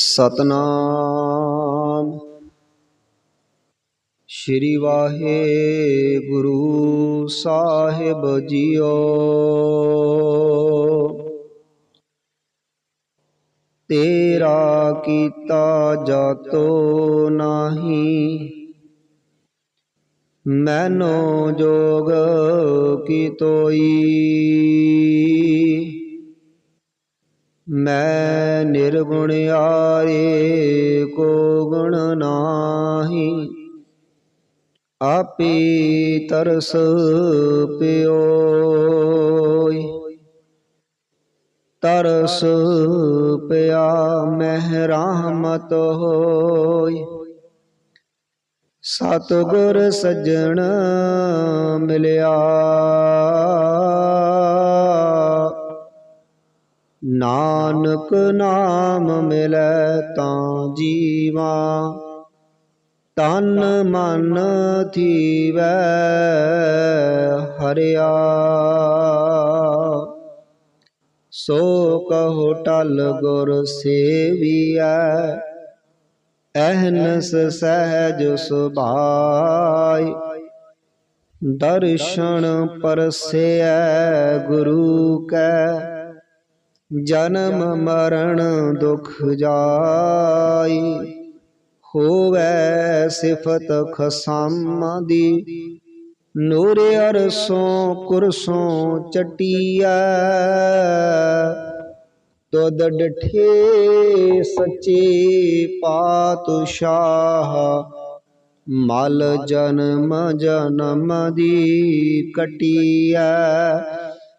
ਸਤਨਾਮ। ਸ਼੍ਰੀ ਵਾਹਿਗੁਰੂ ਸਾਹਿਬ ਜੀਓ। ਤੇਰਾ ਕੀਤਾ ਜਾਤੋ ਨਾਹੀ ਮੈਨੋ ਜੋਗ ਕੀ ਤੋਈ। ਮੈਂ ਨਿਰਗੁਣ ਆਰੇ ਕੋ ਗੁਣ ਨਾਹੀ। ਆਪੇ ਤਰਸ ਪਿਓਈ। ਤਰਸ ਪਿਆ ਮਹਿ ਰਹਿਮਤ ਹੋਈ। ਸਤਿਗੁਰ ਸੱਜਣ ਮਿਲਿਆ। ਨਾਨਕ ਨਾਮ ਮਿਲੈ ਤਾਂ ਜੀਵਾ ਤਨ ਮਨ ਥੀਵੈ ਹਰਿਆ। ਸੋ ਕਹੋ ਟਲ ਗੁਰ ਸੇਵੀਐ, ਅਹਨਸ ਸਹਿਜ ਸੁਭਾਈ। ਦਰਸ਼ਨ ਪਰਸੈ ਗੁਰੂ ਕੈ ਜਨਮ ਮਰਨ ਦੁਖ ਜਾਈ, ਹੋਵੈ ਸਿਫਤ ਖਸਮ ਦੀ। ਨੂਰ ਅਰਸੋਂ ਕੁਰਸੋਂ ਚਟੀਐ, ਤੁਧ ਡਠੇ ਸੱਚੇ ਪਾਤਸ਼ਾਹ। ਮਲ ਜਨਮ ਜਨਮ ਦੀ ਕਟੀਐ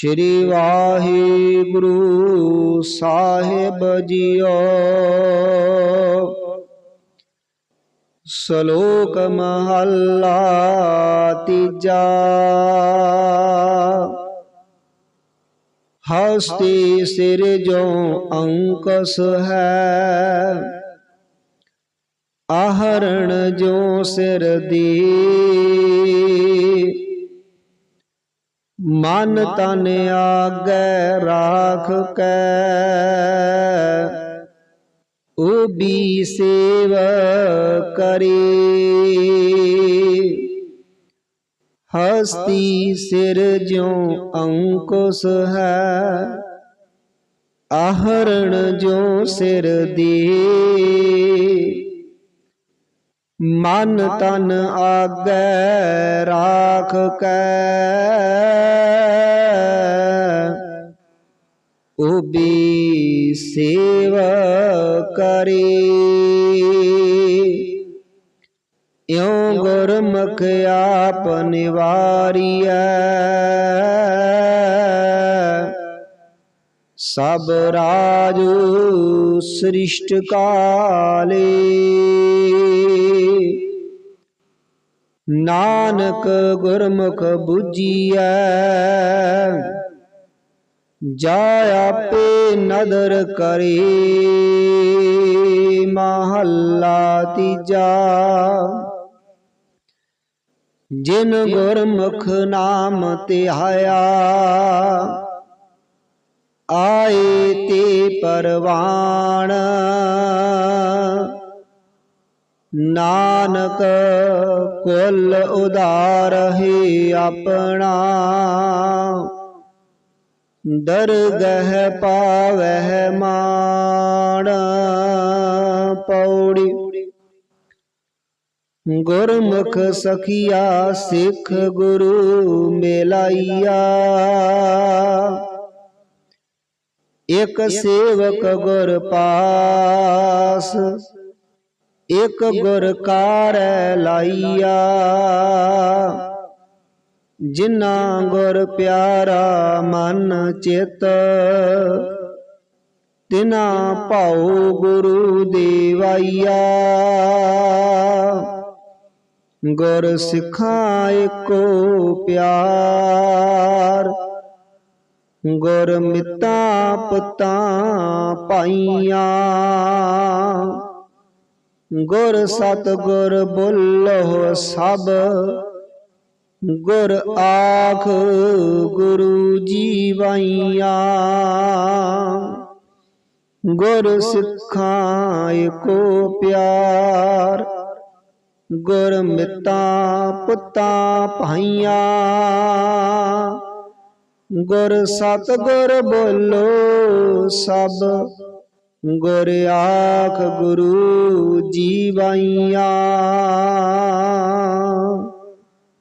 ਸ਼੍ਰੀ ਵਾਹਿਗੁਰੂ ਸਾਹਿਬ ਜੀਓ। ਸ਼ਲੋਕ ਮਹੱਲਾ ਤੀਜਾ। ਹਸਤੀ ਸਿਰ ਜੋ ਅੰਕਸ ਹੈ, ਆਹਰਣ ਜੋ ਸਿਰ ਦੀ। ਮਨ ਤਨ ਆਗੈ ਰਾਖ ਕੈ। ਉਬੀ ਸੇਵ ਕਰੇ। ਹਸਤੀ ਸਿਰ ਜਿਉ ਅੰਕੁਸ ਹੈ। ਆਹਰਣ ਜੋ ਸਿਰ ਦੇ। ਮਨ ਤਨ ਆਗੈ ਰਾਖ ਕੈ। ਉਬੀ ਸੇਵ ਕਰੇ। ਇਉ ਗੁਰਮੁਖ ਆਪ ਨਿਵਾਰੀਐ। ਸਭ ਰਾਜੂ ਸ੍ਰਿਸ਼ਟ ਕਾਲੇ। ਨਾਨਕ ਗੁਰਮੁਖ 부ਜੀਐ ਜਾ ਆਪੇ ਨਦਰ ਕਰੇ, ਮਹੱਲਾ ਤੀਜਾ। ਜਿਨ ਗੁਰਮੁਖ ਨਾਮ ਧਿਆਇਆ, ਆਏ ਤੇ ਪਰਵਾਣ। ਨਾਨਕ ਕੁਲ ਉਦਾਰ ਹੀ ਆਪਣਾ। ਦਰਗਹ ਪਾਵਹਿ ਮਾਣ ਪੌੜੀ। ਗੁਰਮੁਖ ਸਖੀਆ ਸਿੱਖ ਗੁਰੂ ਮੇਲਾਈਆ। ਇਕ ਸੇਵਕ ਗੁਰ ਪਾਸ, ਇਕ ਗੁਰ ਕਾਰੈ ਲਾਈਆ। ਜਿਨਾ ਗੁਰ ਪਿਆਰਾ ਮਨ ਚਿਤ, ਤਿਨਾ ਭਾਉ ਗੁਰੂ ਦੇਵਾਈਆ। ਗੁਰ ਸਿੱਖਾਂ ਏਕੋ ਪਿਆਰ, ਗੁਰ ਮਿੱਤਾ ਪਤਾ ਪਾਈਆਂ। ਗੁਰ ਸਤ ਗੁਰ ਬੋਲੋ ਸਭ ਗੁਰ ਆਖ ਗੁਰੂ ਜੀਵਾਈਆਂ। ਗੁਰ ਸਿੱਖਾਂ ਏਕੋ ਪਿਆਰ। ਗੁਰ ਮਿੱਤਾ ਪੁੱਤਾ ਭਾਈਆਂ। ਗੁਰ ਸਤ ਗੁਰ ਬੋਲੋ ਸਭ। ਗੁਰ ਆਖ ਗੁਰੂ ਜੀਵਾਈਆਂ।